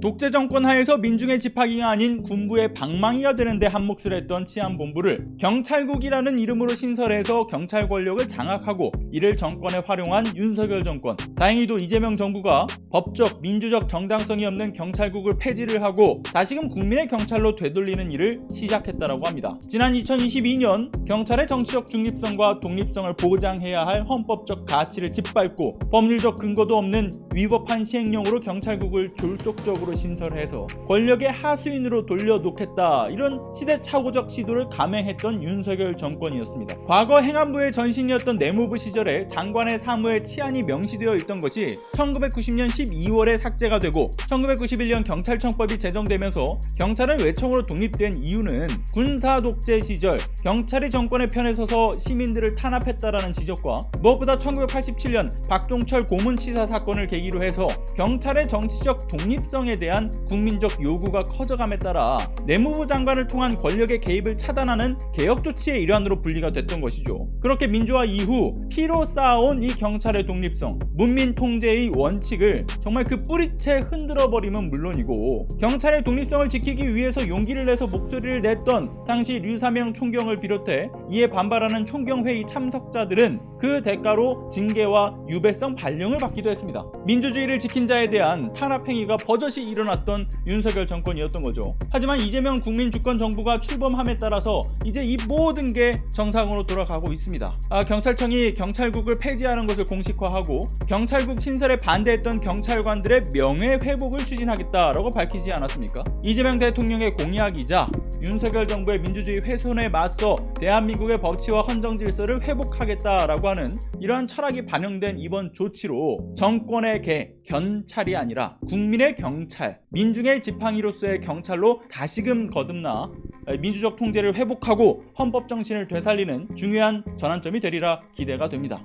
독재 정권 하에서 민중의 집하기가 아닌 군부의 방망이가 되는데 한몫을 했던 치안본부를 경찰국이라는 이름으로 신설해서 경찰 권력을 장악하고 이를 정권에 활용한 윤석열 정권. 다행히도 이재명 정부가 법적, 민주적 정당성이 없는 경찰국을 폐지를 하고 다시금 국민의 경찰로 되돌리는 일을 시작했다라고 합니다. 지난 2022년 경찰의 정치적 중립성과 독립성을 보장해야 할 헌법적 가치를 짓밟고 법률적 근거도 없는 위법한 시행령으로 경찰국을 졸속적으로 신설해서 권력의 하수인으로 돌려놓겠다 이런 시대착오적 시도를 감행했던 윤석열 정권이었습니다. 과거 행안부의 전신이었던 내무부 시절에 장관의 사무에 치안이 명시되어 있던 것이 1990년 12월에 삭제가 되고 1991년 경찰청법이 제정되면서 경찰은 외청으로 독립된 이유는 군사 독재 시절 경찰이 정권의 편에 서서 시민들을 탄압했다라는 지적과 무엇보다 1987년 박동철 고문치사 사건을 계기로 해서 경찰의 정치적 독립성에 대한 국민적 요구가 커져감에 따라 내무부 장관을 통한 권력의 개입을 차단하는 개혁 조치의 일환으로 분리가 됐던 것이죠. 그렇게 민주화 이후 피로 쌓아온 이 경찰의 독립성, 문민 통제의 원칙을 정말 그 뿌리채 흔들어 버리면 물론이고 경찰의 독립성을 지키기 위해서 용기를 내서 목소리를 냈던 당시 류사명 총경을 비롯해 이에 반발하는 총경회의 참석자들은 그 대가로 징계와 유배성 발령을 받기도 했습니다. 민주주의를 지킨 자에 대한 탄압 행위가 버젓이 일어났던 윤석열 정권이었던 거죠. 하지만 이재명 국민주권 정부가 출범함에 따라서 이제 이 모든 게 정상으로 돌아가고 있습니다. 아, 경찰청이 경찰국을 폐지하는 것을 공식화하고 경찰국 신설에 반대했던 경찰관들의 명예 회복을 추진하겠다라고 밝히지 않았습니까? 이재명 대통령의 공약이자 윤석열 정부의 민주주의 훼손에 맞서 대한민국의 법치와 헌정 질서를 회복하겠다라고 하는 이러한 철학이 반영된 이번 조치로 정권의 개, 견찰이 아니라 국민의 경찰, 민중의 지팡이로서의 경찰로 다시금 거듭나 민주적 통제를 회복하고 헌법 정신을 되살리는 중요한 전환점이 되리라 기대가 됩니다.